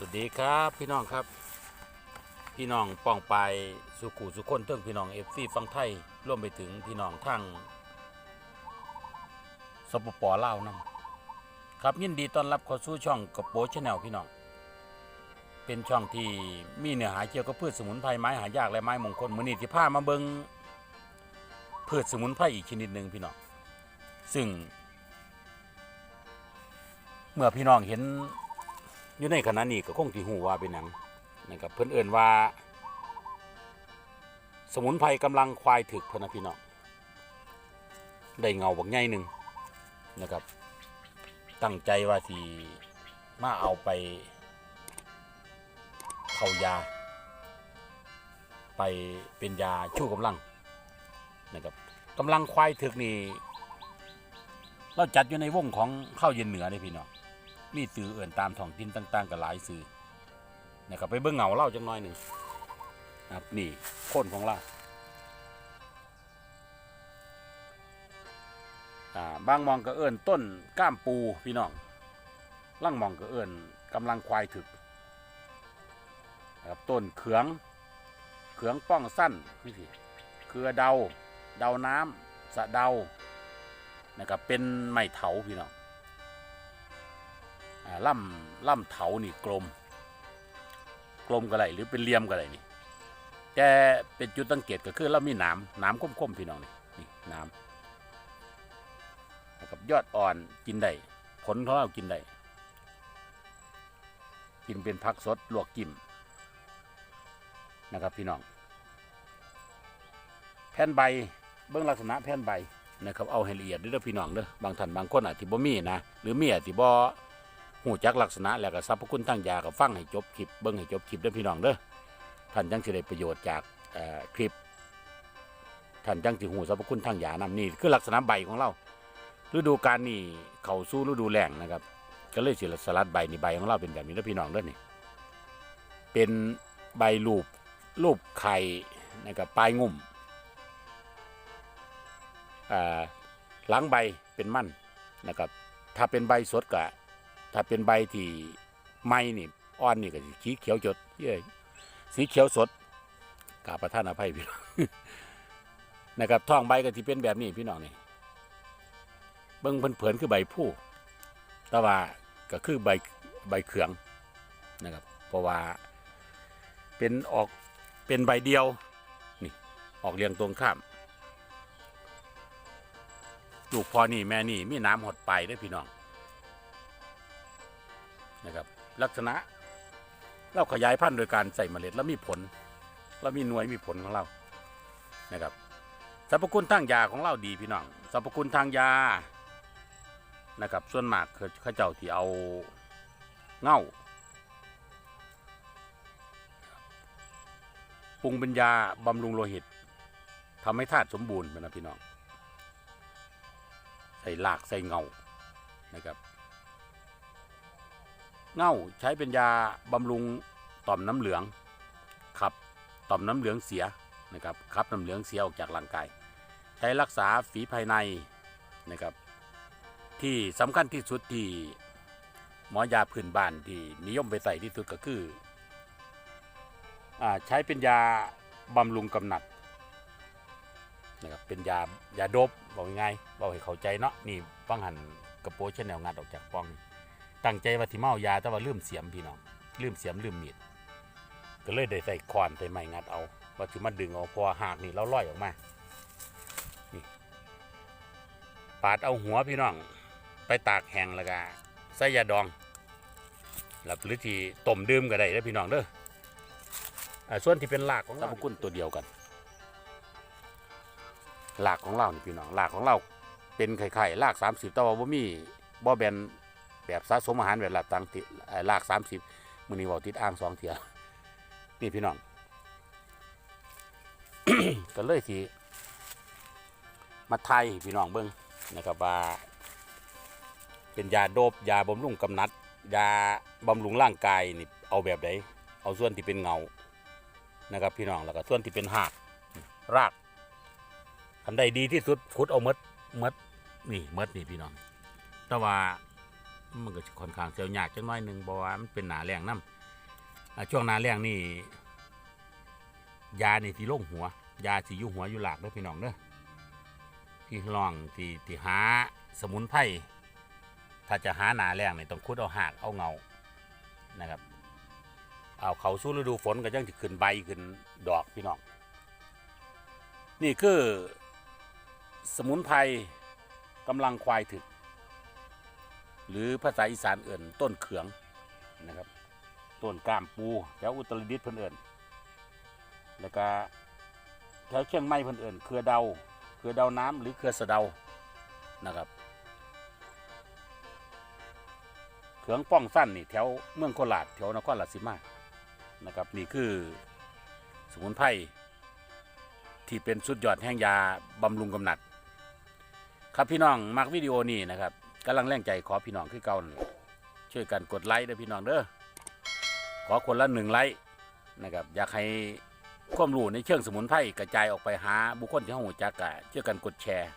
สวัสดีครับพี่น้องครับ พี่น้องป้องไปสุขุสุคนเทิงพี่น้องเอฟซีฟังไทยร่วมไปถึงพี่น้องทั้งสปปลาวนํครับยินดีต้อนรับเข้าสู่ช่องกระโปชแนลพี่น้องเป็นช่องที่มีเนื้อหาเกี่ยวกับพืชสมุนไพรไม้หายากและไม้มงคลมือนีที่พามาเบิงพืชสมุนไพรอีกชนิดหนึ่งพี่น้องซึ่ง เมื่อพี่น้องเห็น อยู่ในขณะนี้ก็คงที่หูว่าเป็นหนังนะครับเพิ่นเอิ่นว่า สมุนไพรกำลังควายถึกพนะพี่น้องได้เงาบักใหญ่หนึ่งนะครับ ตั้งใจว่าที่มาเอาไปเข้ายา ไปเป็นยาชูกำลังนะครับกำลังควายถึกนี่เราจัดอยู่ในวงของข้าวเย็นเหนือเลยพี่น้อง มีสื่อเอื่นตามท้องถิ่นต่าง ๆกับหลายสื่อนะครับไปเบิ่งเงาเล่าจังน้อยหนึ่งนะครับนี่โคนของเราอ่าบางมองก็เอิ้นต้นก้ามปูพี่น้องล่างมองก็เอิ้นกำลังควายถึกนะครับต้นเขืองเขืองป้องสั้นนี่สิเครือเดา เดาน้ำสะเดานะครับเป็นไม้เถาพี่น้อง ล่ำล่ำเถานี่กลม กลมก็ได้หรือเป็นเหลี่ยมก็ได้นี่แต่เป็นจุดสังเกตก็คือเรามีหนามหนามคมๆพี่น้องนี่นี่หนามนะครับยอดอ่อนกินได้ผลของเรากินได้กินเป็นผักสดลวกจิ้มนะครับพี่น้อง แผ่นใบเบื้องลักษณะแผ่นใบนะครับเอาให้ละเอียดด้อพี่น้องเด้อบางท่านบางคนอาจจะบ่มีนะหรือมีอาจจะบ่ หูจักลักษณะแล้วก็สรรพย์คุณทางยาก็ฟังให้จบคลิปเบิ่งให้จบคลิปเด้อพี่น้องเด้อท่านจังสิได้ประโยชน์จากคลิปท่านจังสิหูสรรพคุณทางยานำนี่คือลักษณะใบของเราฤดูกาลนี่เขาสู่ฤดูแล้งนะครับ ก็เลยสิสลัดใบนี่ใบของเราเป็นแบบนี้เด้อพี่น้องเด้อนี่เป็นใบรูปรูปไข่นะครับปลายงุ่มอ่าหลังใบเป็นมันนะครับ ถ้าเป็นใบสดก็ ถ้าเป็นใบที่ไม้นี่อ่อนนี่ก็สีเขียวจดเย้สีเขียวสดกาบประท่านอภัยพี่น้องนะครับท้องใบก็ที่เป็นแบบนี้พี่น้องนี่เบิ้งเผินๆคือใบผู้แต่ว่าก็คือใบใบเขืองนะครับ เพราะว่าเป็นออกเป็นใบเดียวนี่ออกเรียงตรงข้าม ลูกพอนี่แม่นี่มีน้ำหดไปเด้วยพี่น้อง นะครับลักษณะเราขยายพันธุ์โดยการใส่เมล็ดแล้วมีผลแล้วมีหน่วยมีผลของเรานะครับสรรพคุณทางยาของเราดีพี่น้องสรรพคุณทางยานะครับส่วนมากคือเขาเจ้าที่เอาเง่าปรุงเป็นยาบำรุงโลหิตทำให้ธาตุสมบูรณ์นะพี่น้องใส่หลากใส่เงานะครับ เง่าใช้เป็นยาบำรุงต่อมน้ำเหลืองขับต่อมน้ำเหลืองเสียนะครับขับน้ำเหลืองเสียออกจากร่างกาย ใช้รักษาฝีภายในนะครับ ที่สำคัญที่สุดที่หมอยาพื้นบ้านที่นิยมไปใส่ที่สุดก็คืออใช้เป็นยาบำรุงกำหนัดนะครับเป็นยายาดบบอกง่ายๆบอกให้เข้าใจเนาะนี่ฟังหันกระโปรงชนแนลงัดออกจากป้องนี่ ตั้งใจว่าที่เมายาแต่ว่าลืมเสียมพี่น้องลืมเสียมลืมมีดก็เลยได้ใส่คอนใส่ไม้งัดเอาว่าที่มันดึงเอาพอหากนี่เราล่อยออกมานี่ปาดเอาหัวพี่น้อง ไปตากแห้งแล้วก็ใส่ยาดองแล้วหรือที่ต้มดื่มก็ได้แล้วพี่น้องเด้อส่วนที่เป็นรากของเรากุลตัวเดียวกันรากของเรานี่พี่น้องรากของเราเป็นไข่ๆรากสามสิบต่ว่าบ่มีบ่แบน แบบสะสมอาหารแบบหลักตังติเอ่อลากสามสิบมือนี้ว่าติดอ่างสองเทียนี่พี่น้องก็เลยทีมาไทยพี่น้องเบิ้งนะครับว่า เป็นยาโดบยาบำรุงกำนัด ยาบำรุงร่างกายนี่เอาแบบไหนเอาส่วนที่เป็นเงานะครับพี่น้องแล้วก็ส่วนที่เป็นหากรากอันใดดีที่สุดขุดเอาเมดเมดนี่เมดนี่พี่น้อง แต่ว่า มันก็ค่อนข้างเสียวยากจังน้อยหนึ่งเพราะว่ามันเป็นหนาแรงน้อ่าช่วงหนาแรงนี่ยานี่ที่ลงหัว ยาที่อยู่หัวอยู่หลากเด้อพี่น้องเด้อพี่ลองที่ที่หาสมุนไพรถ้าจะหาหนาแรงนี่ต้องคุดเอาหากเอาเงานะครับ เอาเขาสู้ฤดูฝนก็ยังจะขึ้นใบขึ้นดอกพี่น้องนี่คือสมุนไพรกำลังควายถึก หรือภาษาอีสานเอื่นต้นเขืองนะครับต้นกามปูแถวอุตรดิตถ์เพิ่นเอิ่นแล้วก็แถวเชียงใหม่เพิ่นเอิ่นเครือเดาเครือเดาน้ำหรือเครือสะเดานะครับเขืองป้องสั้นนี่แถวเมืองโคราชแถวนครราชสีมานะครับนี่คือสมุนไพรที่เป็นสุดยอดแห่งยาบำรุงกำหนัด ครับพี่น้องมักวิดีโอนี้นะครับ กำลังแรงใจขอพี่น้องคือเก่าช่วยกันกดไลค์ด้อพี่น้องเด้อขอคนละหนึ่งไลค์นะครับอยากให้ความรู้ในเชิงสมุนไพรกระจายออกไปหาบุคคลที่ห้องหัวจักกะช่วยกันกดแชร์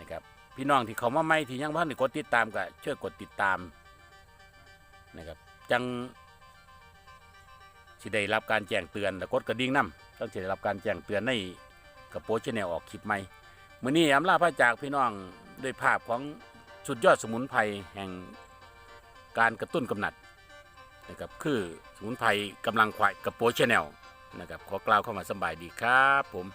นะครับพี่น้องที่เขามาใหม่ที่ยังพันได้กดติดตามก็ช่วยกดติดตามนะครับจังสิได้รับการแจ้งเตือนและกดกระดิ่งนำต้องสิได้รับการแจ้งเตือนในกระโปรงชแนลออกคลิปใหม่มื้อนี้อำลาพระจากพี่น้องด้วยภาพของ สุดยอดสมุนไพรแห่งการกระตุ้นกำหนัดนะครับคือสมุนไพรกำลังควายกับโปชแนลนะครับขอกล่าวเข้ามาสบายดีครับผม